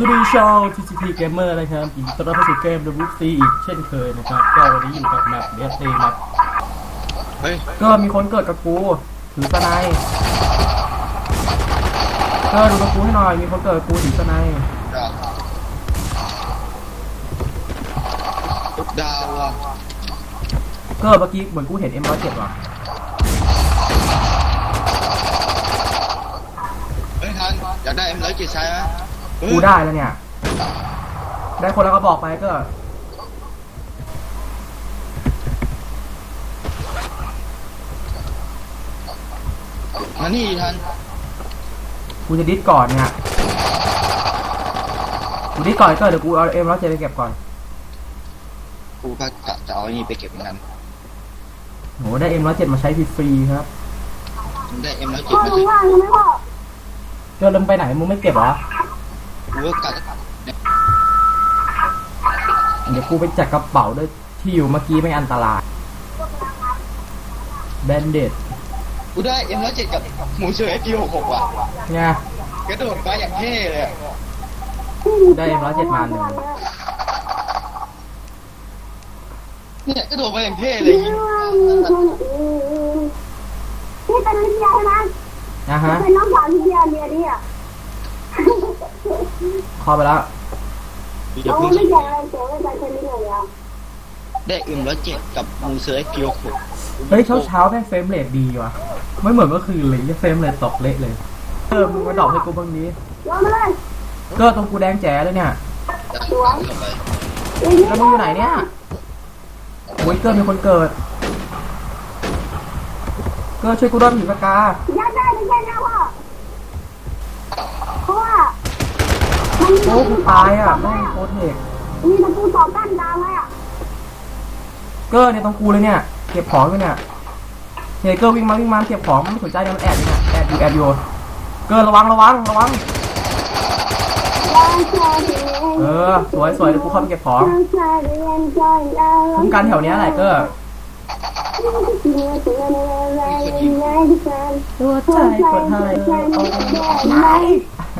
วัสดีชาว TCT Gamer นะครับยินดีต้อนรับเข้าสู่เกม The Root อีกเช่นเคยนะครับก็วันนี้อยู่กับแมปเดสเองครับเฮ้ยก็มีคนเกิดกับกูถือสไนด์ก็ดูกับกูให้หน่อย มีคนเกิดกับกูถือสไนด์ดาวทุกดาวอะก็เมื่อกี้เหมือนกูเห็น M107 ว่ะเฮ้ยทันอยากได้เอ็มร้อยเจ็ดใช้ไหมเฮ้ย กูได้แล้วเนี่ย ได้คนแล้วก็บอกไปก็ มานี่ทันกูจะดิสก่อนเนี่ย กูดิสก่อนก็เดี๋ยวกูเอา M107 ไปเก็บก่อนกูก็จะจะเอาไอ้นี่ไปเก็บเหมือนกันโหได้ M107 มาใช้ฟรีๆครับ ได้เอ็มร้อยเจ็ดพ่อมามึงว่างไหมพ่อก็เริ่มไปไหนมึงไม่เก็บเหรอ กูก็กัดเดี๋ยวกูไปจัดกระเป๋าด้วยที่อยู่เมื่อกี้ไม่อันตรายแบนเด็ดกูได้เอ็มร้อยเจ็ดกับหมูเฉยกิโลหกว่ะไงกระโดดไปอย่างเท่เลยอะได้ M107 มาหนึ่งเนี่ยกระโดดไปอย่างเท่เลยยิงนี่เป็นลิเดียใช่ไหมนะฮะ เป็นน้องสาวลิเดียเรียดิอะเข้าไปแล้วเดี๋ยวโอ้เพิ่ไม่แก่เลยเจ๋งเลยใจเย็นเลยอะได้เอ็มร้อยเจ็ดกับมูเฉยกิโลหกเฮ้ยเช้าเช้าๆแม่งเฟรมเรทดีว่ะ ไม่เหมือนเมื่อคืนเลยเฟรมเรทตกเละเลยเออมึงมาดรอกให้กูบ้างนี้ยอมเลยก็ตรงกูแดงแจ๋เลยเนี่ยสวยแล้วมึงอยู่ไหนเนี่ยโอ้ยเกิดมีคนเกิดก็ช่วยกูด้วยผีปากกา ยัดได้ไม่ใช่นะพ่อเพราะว่า โอ้กูตายอะแม่งโคตรเทกมีตะปูสองด้านดาวไว้อะเกอร์เนี่ยตรงกูเลยเนี่ยเก็บของอยู่เนี่ยเฮ้ยเกอร์วิ่งมาวิ่งมาเก็บของมันไม่สนใจเลยมันแอบอยู่เนี่ยแอบอยู่แอบอยู่เกอร์ระวังระวังระวังเออสวยสวยเดี๋ยวกูเข้าไปเก็บของคุ้มกันแถวเนี้ยแหละเกอร์ตัวใจกดให้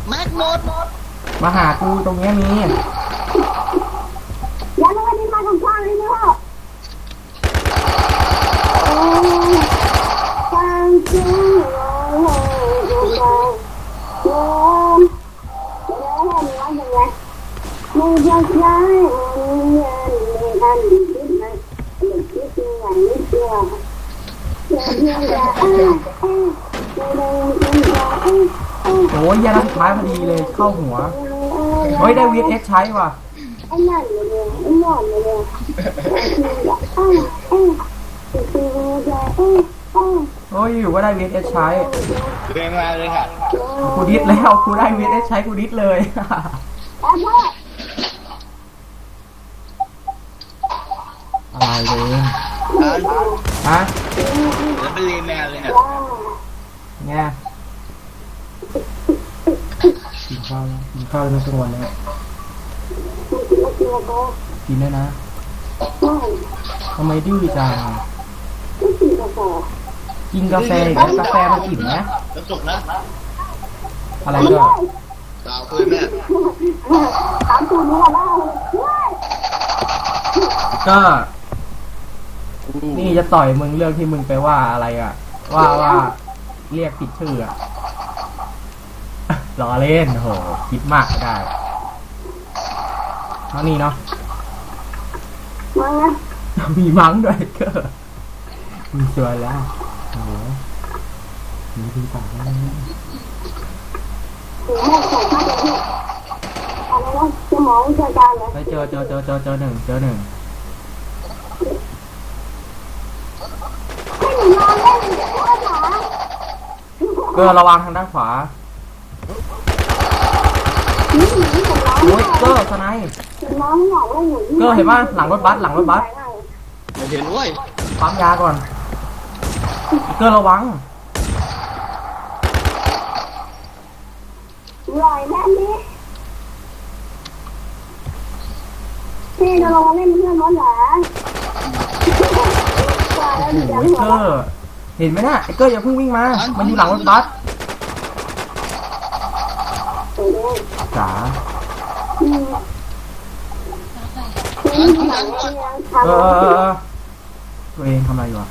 หนจริงเปล่าบอกไปบอกไปบอกไปต่อไปคนนั้นมันจะมีแต่ความกล้าที่จะให้อะไรเดี๋ยวนี้ท่านใครเดี๋ยวจะเป็นเลยไม่คิดว่าจะยังพออยู่ที่จะเป็นตัวตนเดียวที่ยังคงไม่เคยจะเป็นว่าเป็นตังเยอะทันช่วยอะไรด้วยก็แม็กหมดมาหากูตรงเนี้ยมีอย่าเลยนี่มาของข้างเลยนะพ่อความจริงเราอยู่กันโอ้ยเดี๋ยวให้หนูว่าอย่างไรไม่อยากย้ายวันเย็นในอันคิดนะไม่คิดยังไงไม่เชื่ออยากเพียงแต่เอ๊ะเอ๊ะไม่ได้ยินแต่เอ๊ะเอ๊ะ โอ้ยยานัดสุดท้ายพอดีเลยเข้าหัวเฮ้ยได้วีเอสใช้ว่ะไอ้นั่นเลยไอ้นอนเลยอยากเพียงแต่เอ๊ะเอ๊ะจะเป็นอะไรเอ๊ะเอ๊ะโอ้ยอยู่ก็ได้วีเอสใช้เรียงมาเลยค่ะกูดิสแล้วกูได้วีเอสใช้กูดิสเลยแอบพ่ออะไรเลยทันฮะแล้วเป็นเรียนแมนเลยเนี่ยไง ข้าวกินข้าวแล้วนะสักวันแล้วกินได้นะทำไมดื้อจังกินกาแฟอีกแล้วกาแฟมันอิ่มนะแล้วจบนะ อะไรก็ดาวคุยแม่ถามตูนว่าได้เฮ้ยก็ นี่จะต่อยมึงเรื่องที่มึงไปว่าอะไรอะ ว่าว่าเรียกผิดชื่ออะ ล้อเล่นโหคิดมากก็ได้เท่านี้เนาะมาไงมีมั้งด้วยก็มีสวยแล้วโอ้โหมีดีต่างกันนะถึงแม่ใส่ผ้าเด็กนี่อะไรนะสมองจัดการเลยไปเจอเจอเจอเจอเจอหนึ่งเจอหนึ่งให้หนูนอนเล่นพ่อจ๋าเกอระวังทางด้านขวา หนีหนีของเรา โอ้ยเกอร์สไนป์น้องอยากเล่นอยู่ที่เกอร์เห็นป่ะหลังรถบัสหลังรถบัสไม่เห็นเว้ยปั๊มยาก่อนเกอร์ระวังลอยแม่นี่พี่จะลงมาเล่นเพื่อนมั้งเหรอว่าแล้วโอ้เดี๋ยวโหหัวเกอร์เห็นไหมน่ะไอ้เกอร์อย่าเพิ่งวิ่งมา มันอยู่หลังรถบัส เดี๋ยวจ๋าอืมอืมหลังเนี่ยทำเออเออเออตัวเองทำอะไรอยู่อะ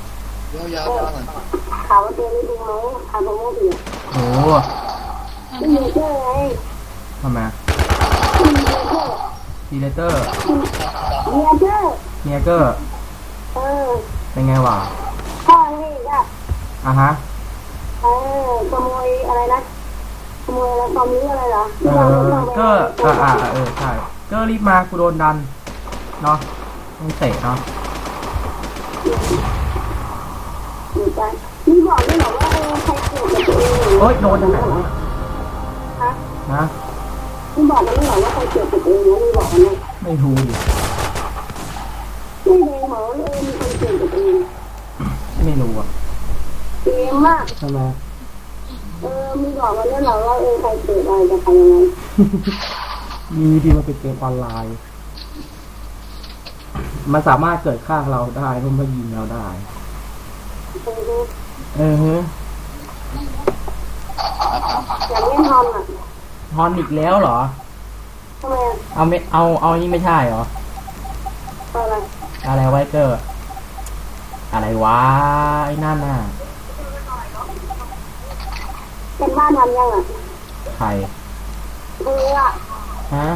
ยาวๆก่อนข่าวว่าเตือนไม่ดีไหมข่าวโมโม่ดีโอ้โหไม่มีเจ้ไงทำไมไม่มีเจ้ดีเลเตอร์เมียเจ้เนียเกอร์เออเป็นไงวะพ่อนี่ก็อะฮะเออขโมยอะไรนะ ขโมยอะไรความนี้อะไรเหรอเออเกอร์อ่าอ่าเออใช่เกอร์รีบมากูโดนดันเนาะต้องเตะเนาะอยู่ใจนี่บอกไม่บอกว่าเออใครเกิดกับตัวเองเฮ้ยโดนยังไงวะฮะนะนี่บอกมันไม่บอกว่าใครเกิดกับตัวเองนะนี่บอกมันนะไม่รู้ดิไม่แดงหมอเออมีคนเกิดกับตัวเองไม่รู้อะเกมมากทำไม เออมีบอกมันแล้วเหรอว่าเออใครเกิดอะไรจะใครยังไงมีดีมันเป็นเกมออนไลน์ มันสามารถเกิดข้างเราได้เพราะมันยิงเราได้เออเออฮะอยากเล่นฮอนอะฮอนอีกแล้วเหรอ ทำไมอะเอาไม่เอาเอานี่ไม่ใช่เหรออะไรอะไรไวเกอร์ อะไรวะไอ้นั่นน่ะ เป็นบ้านทำยังอะใครเอออะฮะ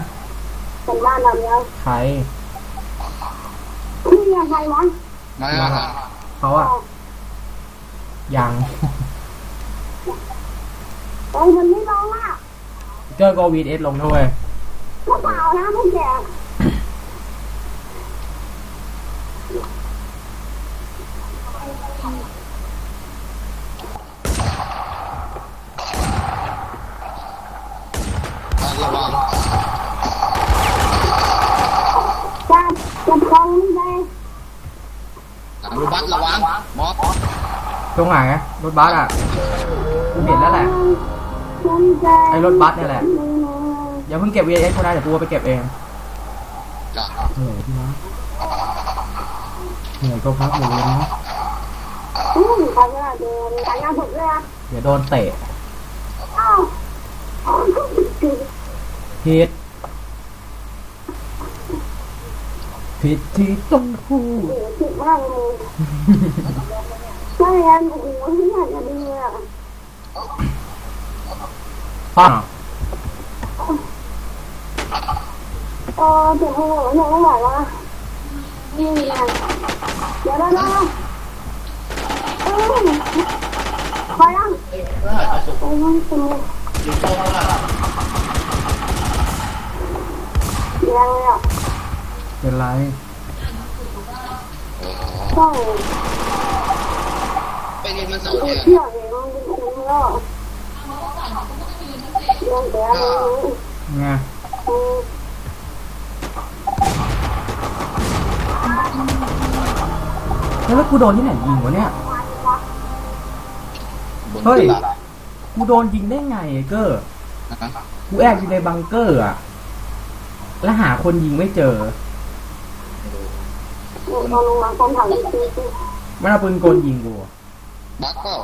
เป็นบ้านทำยังใครนี่ยังใครวะมาเขาอะยังเออมันไม่ร้องอะเกอร์ก็วีดเอสลงด้วยก็เปล่านะพวกแก ระวังจับจับกองนี่ได้หลังรถบัสระวังมอบตรงไหนอะรถบัสอะกูเห็นแล้วแหละไอ้รถบัสเนี่ยแหละอย่าเพิ่งเก็บวีเอสก็ได้เดี๋ยวกูเอาไปเก็บเองจ้ะเหนื่อยพี่นะเหนื่อยก็พักเลยนะอืมทำงานเดินทำงานสุดเลยอะเดี๋ยวโดนเตะอ้าว ผิด ผิดที่ต้องพูดโหสุดมากเลยใช่งั้นโอ้โหที่อยากจะดูอะป้าเออเจ็บหัวเนี่ยต้องบอกว่านี่ไงเดี๋ยวได้แล้วเออพอยังโอ้ยสนุ กยังเลยอะเป็นไรใช่ไปเรียนมันเสาเอร์อเนี่ยเที่ยวเองมันเป็นคุ้มแล้วเรื่องแต่อะไรนี้ไงอืมแล้วกูโดนที่ไหนยิงวะเนี่ย บนเฮ้ย ตลาดกูโดนยิงได้ไงไอ้เกอร์ นะฮะกูแอบอยู่ในบังเกอร์อะ แล้วหาคนยิงไม่เจอตอนลงมาคนถามจริงมันเอาปืนกลยิงกู บักเปล่า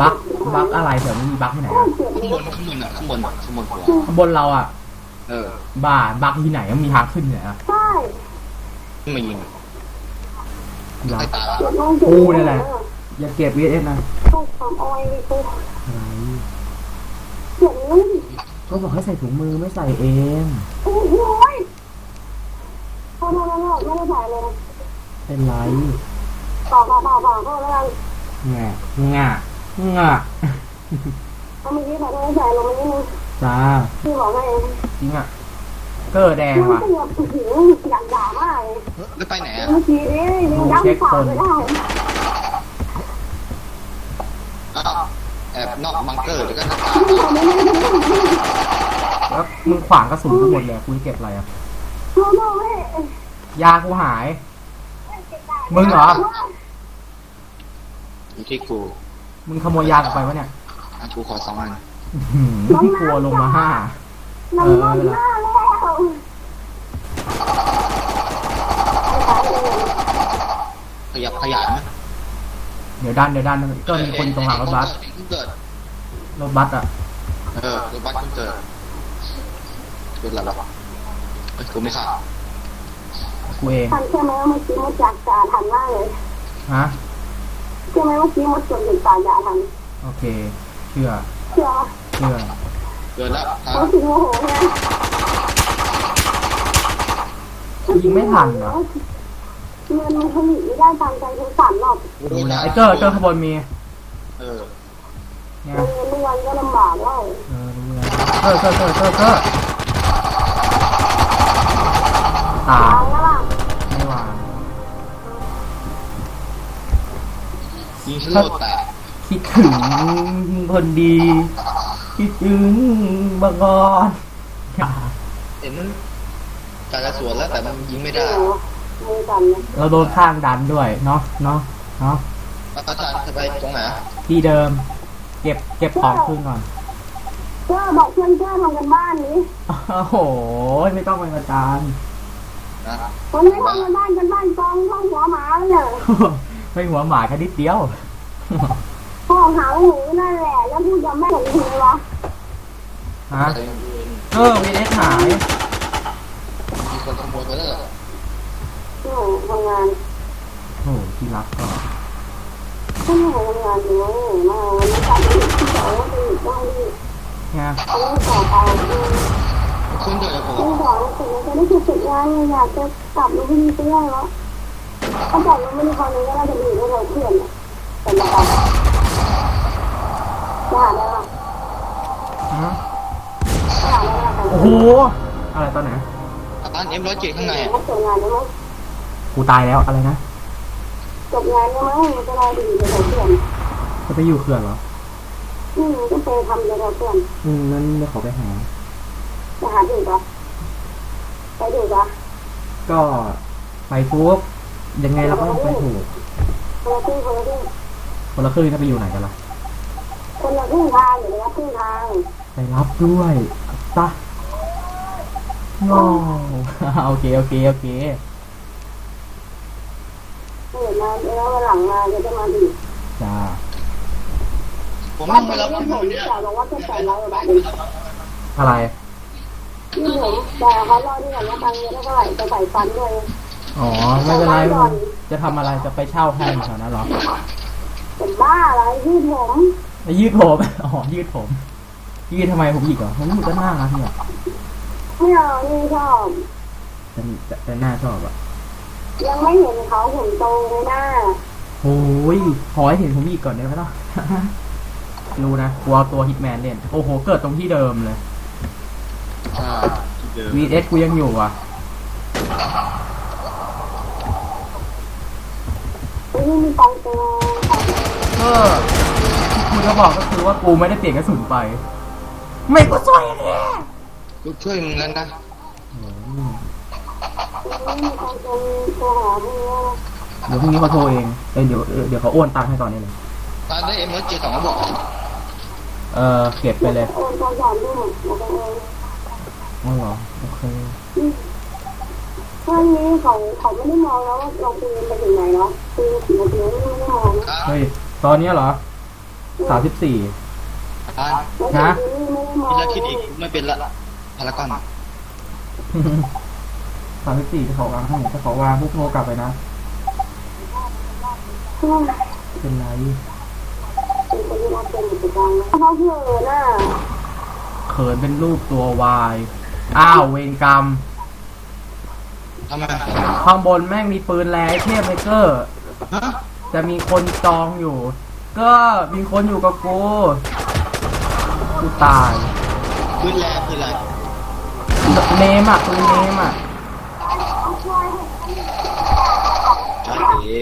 บักบักอะไรเถอะมันมีบักที่ไหนอะข้างบนข้างบนอะข้างบนอะข้างบนหัวข้างบนเราอะ เออบ้าบักที่ไหนมันมีทางขึ้นเนี่ยอะใช่ขึ้นมายิงเหรอใต้ตาละกูนี่แหละ อย่าเก็บวีเอสนะต้องทำอ้อยกูอะไรเจ็บนิ้ว ก็บอกให้ใส่ถุงมือไม่ใส่เองโอ้โหโทษโทษโทษไม่ได้ถ่ายเลยเป็นไรต่อต่อต่อต่อโทษแล้วกันแง่ง่ะง่ะเอาเมื่อกี้ถ่ายไม่ได้ถ่ายลงมานิดนึงจ้าพี่บอกให้จริงอะเกอร์แดงมันว่ะเจ็บโอ้โหอยากด่ามากเลยแล้วไปไหนอะเมื่อกี้นี้ยังยั้งฝากไม่ได้อ้าวแอ บนอกบังเกอร์แล้วก็หน้าต่างที่ผมไม่ได้ทำเอแล้วมึงขวางกระสุนกูหมดเลยกูจะเก็บอะไรอะโน่โน่เฮ้ยยากูหาย มึงเหรอ อยู่ที่กูมึงขโมยยากูไปวะเนี่ยอะกูขอสองอันอื้อหือพี่กลัวลงมาห้าน้ำมันหน้าแล้วขยับขยายไหม เดี๋ยวดันเดี๋ยวดันก็มีคนอยู่ตรงหลังรถบัสเพิ่งเกิดรถบัสอะเออรถบัสเพิ่งเกิดเกิดอะไรวะเอ้ยกูไม่ทราบกูเองทันใช่ไหมว่าเมื่อกี้มดจากจ่าทันมากเลยฮะใช่ไหมเมื่อกี้มดจนถึงตายจ่าทันโอเค เชื่อ เชื่อเชื่อเกิดแล้วครับรู้สึกโมโหเนี่ยยิงไม่ทันเหรอ เงินมันผลิตไม่ได้ตามใจทุกสามรอบรู้แล้วไอ้เกอร์เกอร์ขางบวนมีเออเนี่ยเงินทุกวันก็ลำบากแล้วเออรู้แล้วเกอร์เกอร์เกอร์เกอร์เกอร์ตาตายยแล้วล่ะไม่วางยิงฉันโลดแตกคิดถึงคนดีคิดถึงบางกอนอย่าเห็นมันการจะสวนแล้วแต่มันยิงไม่ได้ โอ้ มือกันนะเราโดนข้างดันด้วยเนาะเนาะเนาะอาจารย์จะไปตรงไหนที่เดิม เก็บเก็บของขึ้นก่อนเจ้าบอกเพื่อนเจ้าทำกันบ้านนี้โอ้โหไม่ต้องเป็นอาจารย์นะวันนี้ทำกันบ้านกันบ้านกองห้องหัวหมาเลยไม่หัวหมาแค่นิดเดียวห้องหางหนูนั่นแหละแล้วพูดยังไม่เห็นทีวะฮะเออวีเอสหาย มีคนขโมยไปแล้วเหรอ โอ้ ทำงานโอ้ที่รักก็ก็ไม่ทำงานอยู่มาวันนี้กลับไปที่สองไปอีกบ้านที่เนี่ยอันนี้ต่อไปคุณเดือดผมที่สองถึงจะได้สุดงานอยากจะกลับมาที่นี่ได้แล้วถ้าจากนั้นไม่ได้ความนี้ก็น่าจะดีไม่เราเพื่อนแต่ละกันจะหาได้หรอฮะจะหาได้หรอโอ้โห อะไรตอนไหนอาจารย์เอ็มร้อยเจ็ดข้างในอะ กูตายแล้วอะไรนะจบงานได้ไหมจะได้ดีไปเราเพื่อนจะไปอยู่เขื่อนเหรอ อืมก็ไปทำเลยเราเพื่อนอืมนั้นเดี๋ยวขอไปหาจะหาดูปะไปดูปะก็ไปทุกยังไงเราก็ต้องไปถูกคนละครึ่งคนละครึ่งคนละครึ่งถ้าไปอยู่ไหนกันล่ะคนละครึ่งทางหรือละครึ่งทางไปรับด้วยซะโง่โอเคโอเคโอเค เปิดมาแล้ววันหลังมาจะจะมาดีจ้าผมไม่ไปรับที่ผผมมเนี่ยจะบอกว่าจะแปดร้อยกว่าบาทเองอะไรนี่ผมแต่เขารอที่ก่อนว่าตังค์จะเท่าไหร่จะใส่ฟันด้วยอ๋อไม่เป็นไรมึงจะทำอะไรจะไปเช่าให้แถวนั้นเหรอเป็นบ้าอะไรยืดผมไปยืดผมอ๋อยืดผม ยืดทำไมผมอีกเหรอผมอยู่ก็หน้านะเนี่ยไม่เอานี่ชอบแต่แต่แต่หน้าชอบอะ ยังไม่เห็นเขาหุ่นโตเลยหน้าโอ้ยขอให้เห็นผมอีกก่อนได้ไหมล่ะ รู้นะกลัวตัวฮิตแมนเล่น โอ้โห เกิดตรงที่เดิมเลยใช่ที่เดิม VS กูยังอยู่อะ นี่มีตังค์ตัวเออที่กูจะบอกก็คือว่ากูไม่ได้เปลี่ยนกระสุนไป ไม่ก็สวยเลย กูช่วยมึงแล้วนะ เดี๋ยวพรุ่งนี้เขาโทรเองเอ้ยเดี๋ยวเออเดี๋ยวเขาโอนตังค์ให้ตอนนี้เลยตอนได้เอ็มร้อยเจ็ดสองกระบอกเออเก็บไปเลยโอนตัวหยอดด้วยหมดหมดเองอ๋อเหรอโอเคเรื่องนี้เขาเขาไม่ได้มองแล้วว่าเราคุยไปถึงไหนเนาะคุยถึงนาทีไม่ได้มองเฮ้ยตอนนี้เหรอสามสิบสี่อ่านฮะไม่ได้มองคิดแล้วคิดอีกไม่เป็นละพารากอนสามสิบสี่จะขอวางให้จะขอวางปุ๊บโทรกลับไปนะ เป็นไรเป็นคนที่รักเป็นกิจกรรมเขาเพื่อน่ะเขินเป็นรูปตัววาย อ้าวเวรกรรม ทำไมข้างบนแม่งมีปืนแร่ไอ้เทพเมเกอร์ ฮะจะมีคนจองอยู่ ก็มีคนอยู่กับกูกูตายพื้นแรงคืออะไร เนมอะปืนเนมอะ จ้าเอ๋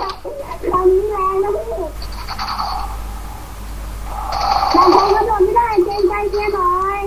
ตอนนี้แล้วนะพี่บางคนก็โดนไม่ได้เกรงใจเกียร์หน่อย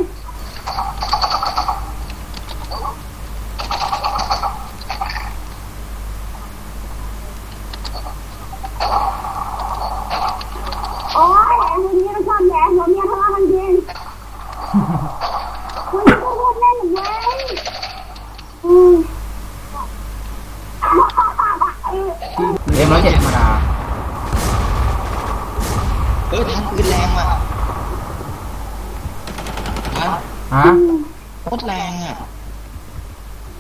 โคตรแรงอะ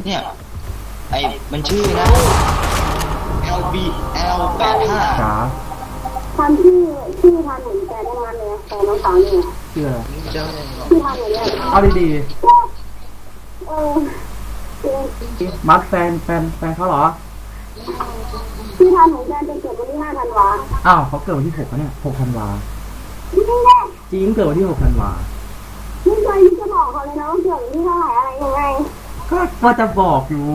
เนี่ย ไอ้มันชื่อนะ LB L แปดห้า จ๋า ทำชื่อชื่อทานเหมือนแกได้มาเลยแต่น้องสาวเนี่ย เชื่อ เจอเลยเหรอ ชื่อทานเหมือนเนี่ย เอาดี เออเออ ๆมัดแฟ นแฟนแฟนเขาเหรอชื่อทานเหมือนแกจะเกิดวันที่ห้าธันวาอ้าวเขาเกิดวันที่หกเนี่ยหกธันวาจริงแน่จริงเกิดวันที่หกธันวาไม่เคยที่จะบอกเขาเลยนะว่าเกิดวันที่เท่าไหร่อะไรยังไงก็ว่าจะบอกอยู่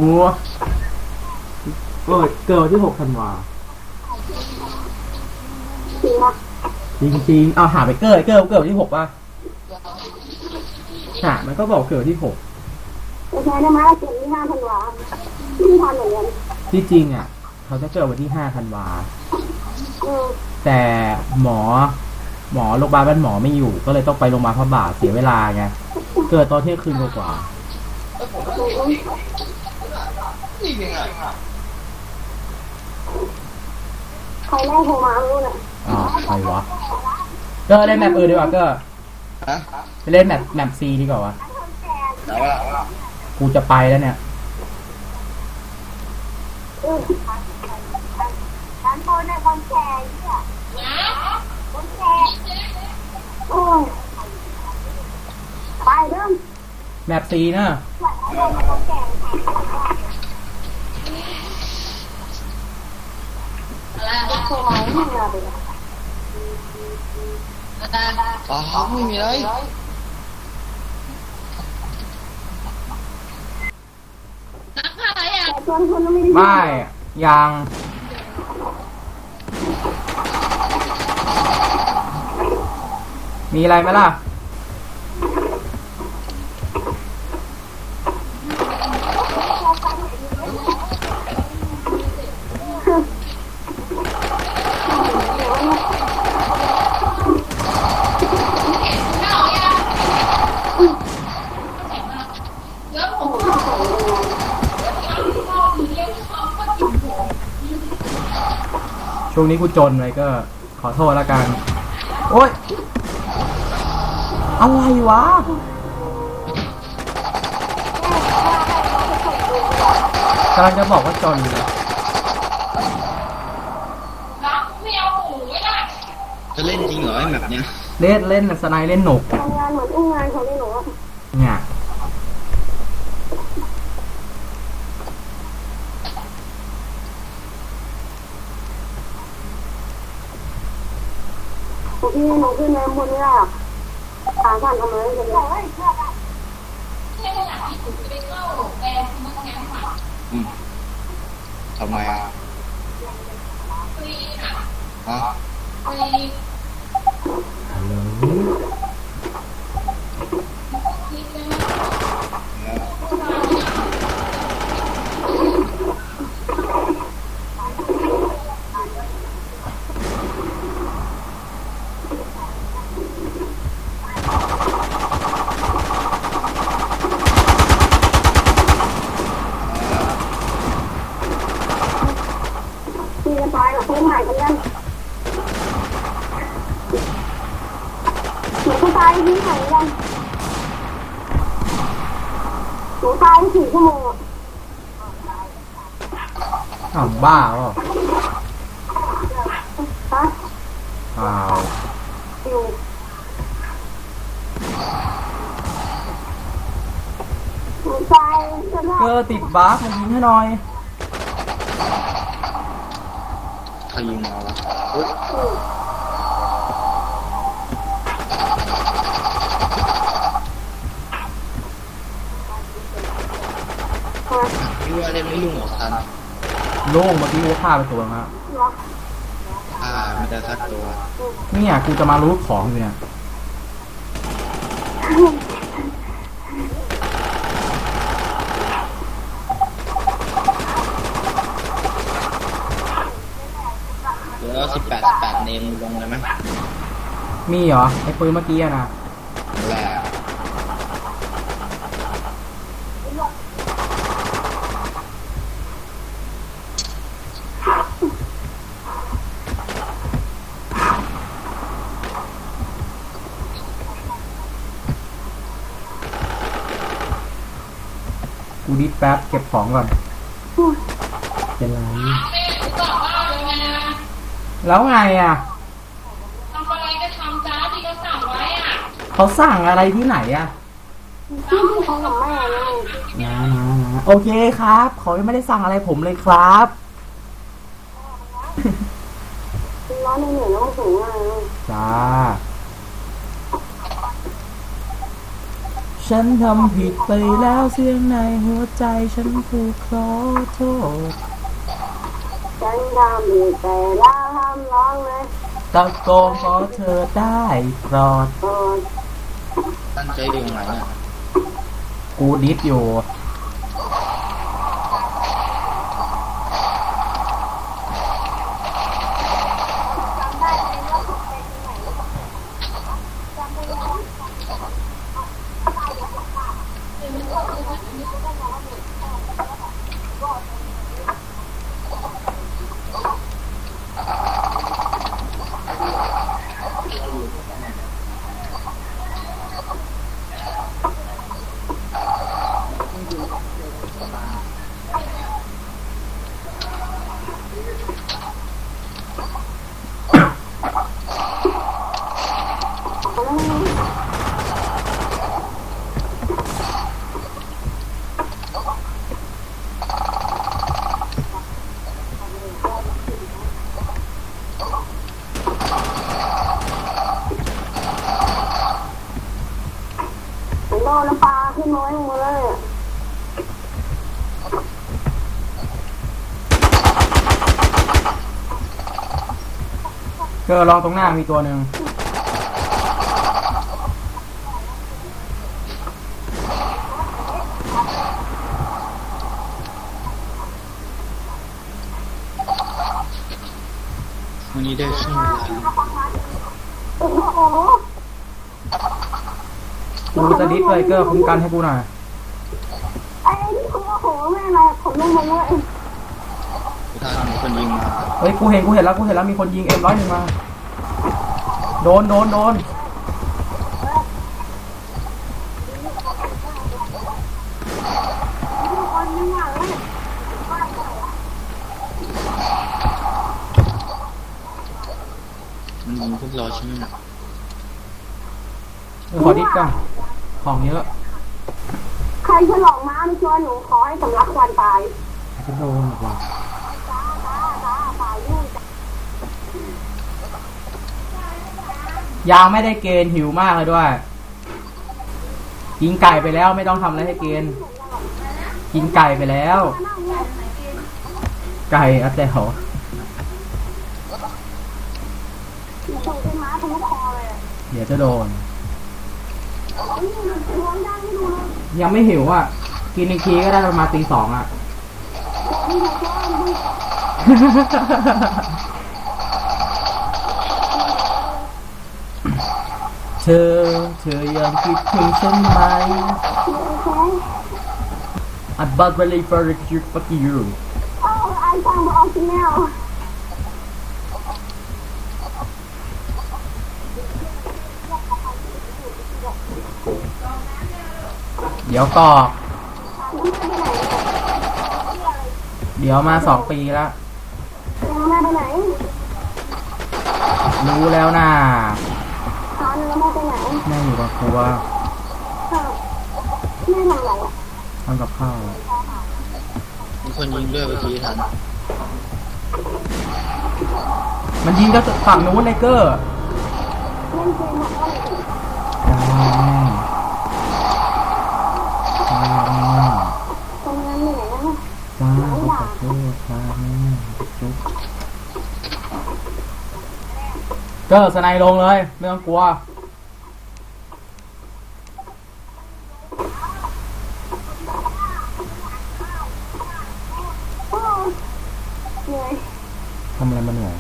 เกิดเกิดวันที่หกธันวาจริงปะจริงจริงๆเอาหาไปเกิดเกิดเกิดวันที่หกป่ะหามันก็บอกเกิดวันที่หกแต่แกได้มาเกิดวันที่ห้าธันวา ชื่อทานเหมือนกันที่จริงอะ เขาจะเกิดวันที่ห้าธันวา เออแต่หมอ หมอโรงพยาบาลบ้านหมอไม่อยู่ ก็เลยต้องไปโรงพยาบาลพระบาทเสียเวลาไงเกิดตอนเที่ยงคืนกว่านี่ยังไงใครแม่โทรมาไม่รู้เลยๆอ๋อใครวะก็เล่นแมปอื่นดีกว่าก็ฮะไปเล่นแมปแมปซีดีกว่าวะไหนวะกูจะไปแล้วเนี่ย เออฉันโทรในคนแก่เนี่ยคนแก่โอ้ยไปเริ่มแมปซีเนอะคนแก่โทรมาไม่มาเลยอ๋อไม่มีเลยแตอนคนก็ไม่ได้ไม่ ยังมีอะไรไหมล่ะ ช่วงนี้กูจนเลยก็ขอโทษแล้วกัน โอ๊ย อะไรวะ กำลังจะบอกว่าจนเลยจะเล่นจริงเหรอไอ้แบบเนี้ย เล่นเล่นสไนด์เล่นหนก ทำงานเหมือนอุ้งงานของนี่หนูเนี่ย ผมพี่หนูขึ้นน้ำบนไม่ได้หรอกขาสั่นทำไมไม่เป็นไร อืมทำไมอะ ฮะ ฮัลโหล พี่จะตายกับเพื่อนใหม่กันยังหนูก็ตายที่ไหนกันหนูตายสี่ชั่วโมงอะ อ้าวบ้าเปล่า ฮะ เปล่า อยู่หนูตายจะได้ เก อร์ติดบัฟมายิงให้หน่อย ใครยิงมาวะเฮ้ยพี่ว่าเล่นไม่ลุ่งหรอกทันโล่งเมื่อกี้กูฆ่าไปตัวมาเหรออ่ามันจะสักตัว เนี่ยกูจะมารู้ของอยู่เนี่ย เดี๋ยวสิบแปดแปด เนมลงเลยไหมมีเหรอไอ้ปืนเมื่อกี้อะนะแหละกูดิสแป๊บเก็บของก่อนเป็นไร แล้วไงอะทำอะไรก็ทำจ้าที่เขาสั่งไว้อะเขาสั่งอะไรที่ไหนอะที่ที่เขากับแม่ไงนะนะนะโอเคครับเขายังไม่ได้สั่งอะไรผมเลยครับร้อนเหนื่อยแล้วก็สูงมากเลยจ้าฉันทำผิดไปแล้วเสียงในหัวใจฉันถูกขอโทษ ฉันทำผิดไปแล้ว ทำร้องเลยตะโกนขอเธอได้โปรดโอ้ยตั้งใจดึงไหมเนี่ยกูดิสอยู่ ผมโดนน้ำปลาขึ้นน้อยลงมาเลย เกอลองตรงหน้ามีตัวหนึ่งวันนี้ได้ขึ้นเวลาโอ้โหกูจะดิสเลยเกอร์คุ้มกันให้กูหน่อยไอ้นี่คือโอ้โหแม่อะไรผมลงมาเลยถ้ามี คนยิงมาเฮ้ยกูเห็นกูเห็นแล้วกูเห็นแล้วมีคนยิงเอ็มร้อยหนึ่งมา โดนโดนโดนคนนึงอะเลยมันยิงพวกเราใช่ไหมเนี่ยเออขอดิสก่อนของเยอะใครฉลองม้าไม่ชวนหนูขอให้สำลักควันตายจะโดนบอกว่า จ้าจ้าจ้าตายยุ่งจ้ะ ยังไม่ได้เกณฑ์หิวมากเลยด้วย กินไก่ไปแล้วไม่ต้องทำอะไรให้เกณฑ์ กินไก่ไปแล้ว ไก่อะแต่หอเจ้าทะลุคอเดี๋ยวจะโดนยยังไม่หิวอะ กินอีกทีก็ได้ประมาณตีสองอะ ธอ เธอยังคิดถึงฉันไหมแค่ I but really for the cute fuck you โอ้ไอ้ฟังบอกจริงแล้วเดี๋ยวกอกเดี๋ยวมาสองปีแล้วยังแม่ไปไหน รู้แล้วนะ ตอนแล้วแม่ไปไหนแม่อยู่กับครูวอ้าวแม่ทำอะไรอะทำกับข้าว มีคนยิงด้วยเมื่อกี้ทันมันยิงจากฝั่งนู้นไนเกอร์เล่นเกมหมดก็เลยจ้าแม่จ้าแม่ ทำงานเหนื่อยนะ จ้าขอโทษจ้าแม่จุ๊บ เกอร์สไนด์ลงเลย ไม่ต้องกลัวโอ้เหนื่อยทำอะไรมาเหนื่อย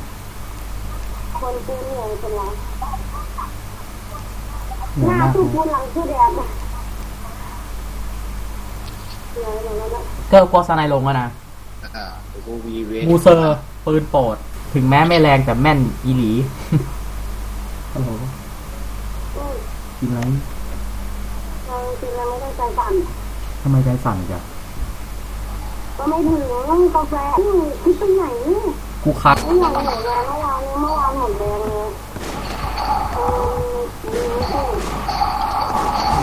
คนเจอเหนื่อยเป็นไรเหนื่หอยน้ามากสู้เลยพูดหลังสู้แดดนะเหนื่อยเหนื่อยแล้วเกอร์กลัวสไนด์ลงแล้วนะ อ่าเดี๋ยวกูวีเวทบูเซอร์ปืนโปรด ถึงแม้ไม่แรงแต่แม่นอีหลี ฮัลโหลอืมกินอะไรเราจริงๆเราไม่ได้ใจสั่นทำไมใจสั่นจ้ะเก็ไม่ถึงกาแฟนี่คิดไปไหนเนี่ยกูคัดไม่อยากเหนื่อยเลยเมื่อวานเมื่อวานหมดแรงเลยเออไม่ใช่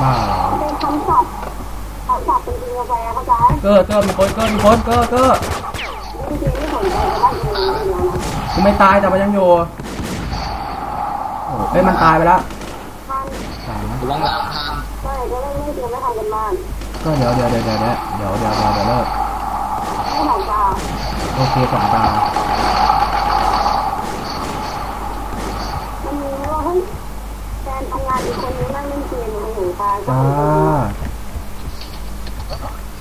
บ้าเหรอเป็นคำศัพท์คำศัพท์เป็นจริงกาแฟเข้าใจเกอร์เกอร์มีคนเกอร์มีคนเกอร์เกอร์ไม่จริงไม่สนใจแต่ว่าจริงไม่เดียวนะกูไม่ตายแต่มันยังอยู่โอ้ เอ้ยมันตายไปแล้วท่านตายนะระวังหลังทางก็เลยจะได้ไม่เตรียมไม่ทำกันบ้านก็เดี๋ยวเดี๋ยวเดี๋ยวเดี๋ยวเดี๋ยวเดี๋ยวเดี๋ยวเดี๋ยวเลิกไม่หลังตาโอเคสองตามันมีว่าเฮ้ยแฟนทำงานอีกคนนึงนั่งเล่นเกมอยู่ในหูตาก็จ้าเลย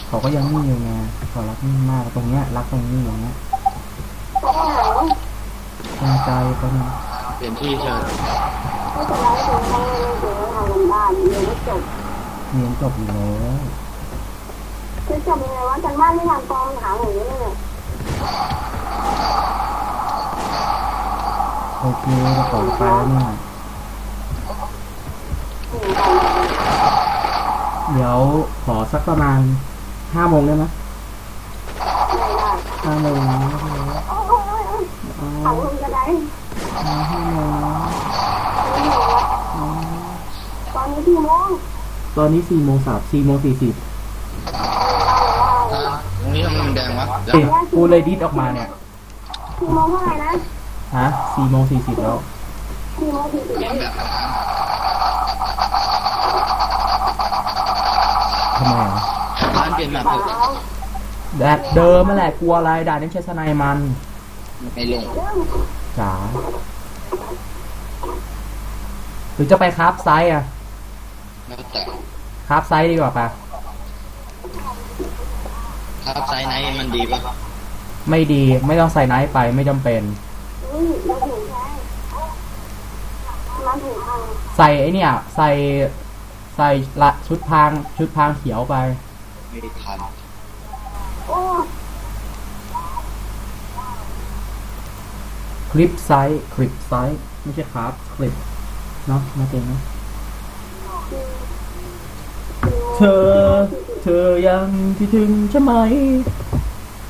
เขาก็ยังนิ่งอยู่ไงเขารักนิ่งมากตรงเนี้ยรักตรงนี้อย่างเงี้ยก็หายตรงใจเขาเนี่ยเปลี่ยนที่เชิญไม่ เป็นไรถึงทำเล่นเกมไม่ทำกันบ้านเรียนจบเรียนจบอยู่แล้วคือจบยังไงวะกันบ้านไม่ทำกองหาหนูเลยโอเคเราขอไปแล้วเนี่ยเดี๋ยวขอสักประมาณห้าโมงได้ไหมห้าโมงนะ โอ้ย อ๋อ ทำคนจะได้ ห้าโมงนะ ไม่หนูวะ อ๋อ ตอนนี้ กี่โมงตอนนี้สี่โมงสามสี่โมงสี่สิบตรงนี้ทำไมมันแดงวะเดี๋ยวเอ๊ะกูเลยดิสออกมาเนี่ย กี่โมงเท่าไหร่นะฮะสี่โมงสี่สิบแล้ว กี่โมงสี่สิบเปลี่ยนแบบทำไมอะร้านเปลี่ยนแบบสาเถอะวแดดเดิมมาแหละกลัวอะไรด่านี่ใช้สไนมันไม่ลงเรื่องจ๋าหรือจะไปคราฟไซส์อะ แล้วแต่คราฟไซส์ดีกว่าปะครับไซส์ไหนมันดีป่ะไม่ดีไม่ต้องใส่ไนท์ไปไม่จำเป็นนี่เราถึงใช่มันถึงทางใส่ไอเนี่ย ใส่ใส่ละชุดพรางชุดพรางเขียวไป ไม่ทันโอ้คลิปไซส์คลิปไซส์ไม่ใช่ครับ คลิปเนาะมาเต็งนะ เธอ เธอยังคิดถึงใช่ไหม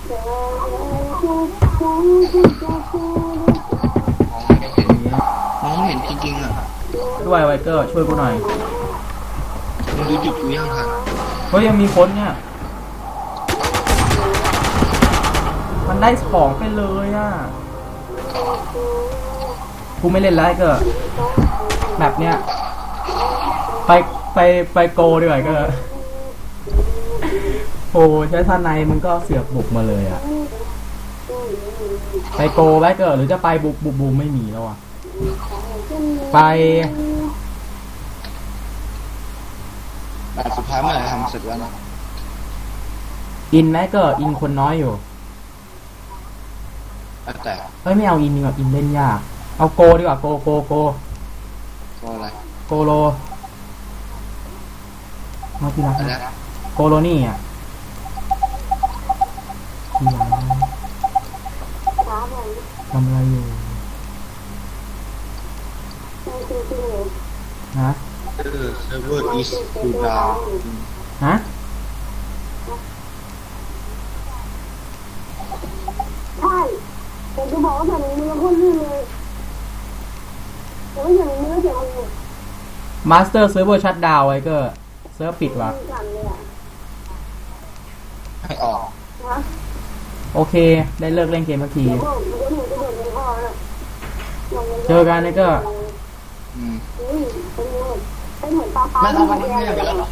เจอทุกครั้งที่เจอเธอมองไม่เห็นมองไม่เห็นจริงๆอะด้วยไวเกอร์ช่วยกูหน่อย มึงดูจุดกูยังทันเฮ้ยยังมีคนเนี่ย มันได้ของไปเลยอะ กูไม่เล่นแล้วไอ้เกอร์แบบเนี้ย ไป ไปไปโกดีกว่าไอ้เกอร์โอ้ใช้ท่าในมันก็เสือกบุกมาเลยอะไปโกไว้เกอร์หรือจะไปบุกบุกบูมไม่มีแล้วอะไปแบบสุดท้ายเมื่อไหร่ทำเสร็จแล้วนะอินไหมเกอร์อินคนน้อยอยู่แล้วแต่เอ้ยไม่เอาอินดีกว่าอินเล่นยาก เอาโกดีกว่าโกโกโกก็อะไรโกโล มาที่รักอะไรนะนะโกโลนี่อะที่รักช้าไปทำอะไรอยู่จริงจริงเลยฮะเออ server is cool down ฮะใช่ผมจะบอกว่าแบบนี้มันโคตรลื่นเลยแต่ไม่อย่างนี้ก็เสียมันอยู่มาสเตอร์เซิร์ฟเวอร์ชัดดาวไว้เก แล้วปิดวะให้ออก โอเค ได้เลิกเล่นเกมเมื่อที เจอกันนี่ก็อืมมันเอาวันนี้ม่ได้แล้วหรอ